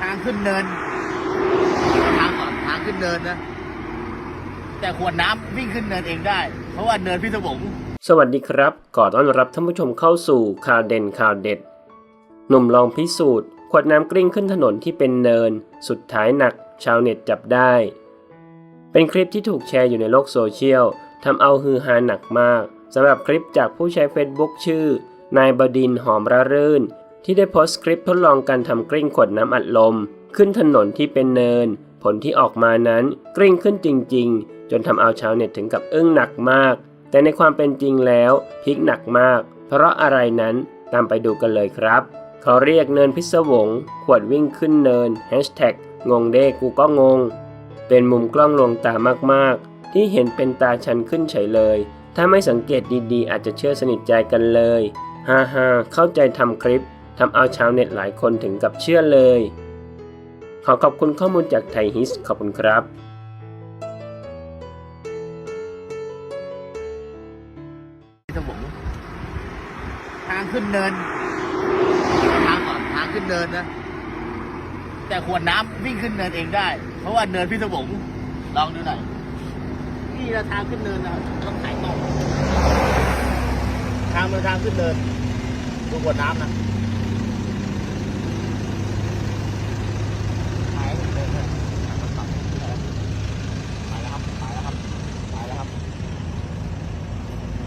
ทางขึ้นเนิน ทางก่อนทางขึ้นเนินนะ แต่ขวดน้ำวิ่งขึ้นเนินเองได้ เพราะว่าเนินพิศวง สวัสดีครับ ขอต้อนรับท่านผู้ชมเข้าสู่ข่าวเด่นข่าวเด็ด หนุ่มลองพิสูจน์ ขวดน้ำกลิ้งขึ้นถนนที่เป็นเนิน สุดท้ายหนัก ชาวเน็ตจับได้ เป็นคลิปที่ถูกแชร์อยู่ในโลกโซเชียลทำเอาฮือฮาหนักมากสำหรับคลิปจากผู้ใช้ Facebook ชื่อนายบดินหอมระรื่น ที่ได้โพสต์คลิปทดลองการทำกลิ้งขวดน้ำอัดลม ขึ้นถนนที่เป็นเนิน ผลที่ออกมานั้นกลิ้งขึ้นจริง ๆ จนทำเอาชาวเน็ตถึงกับอึ้งหนักมาก แต่ในความเป็นจริงแล้วพลิกหนักมาก เพราะอะไรนั้นตามไปดูกันเลยครับ เขาเรียกเนินพิศวง ขวดวิ่งขึ้นเนินแฮชแท็กงงเด้กูก็งง เป็นมุมกล้องลวงตามากๆ ที่เห็นเป็นตาชันขึ้นเฉยเลย ถ้าไม่สังเกตดีๆ อาจจะเชื่อสนิทใจกันเลยฮ่าฮ่าเข้าใจทำคลิป ทำเอาชาวเน็ตหลายคนถึงกับเชื่อเลย ขอขอบคุณข้อมูลจากไทยฮิสขอบคุณครับพิศวงทางขึ้นเนิน ทางก่อนทางขึ้นเนินนะ แต่ขวดน้ำวิ่งขึ้นเนินเองได้ เพราะว่าเนินพิศวงลองดูหน่อยนี่เราทางขึ้นเนินนะต้องถ่ายตรงทางมันทางขึ้นเนินดูขวดน้ำนะ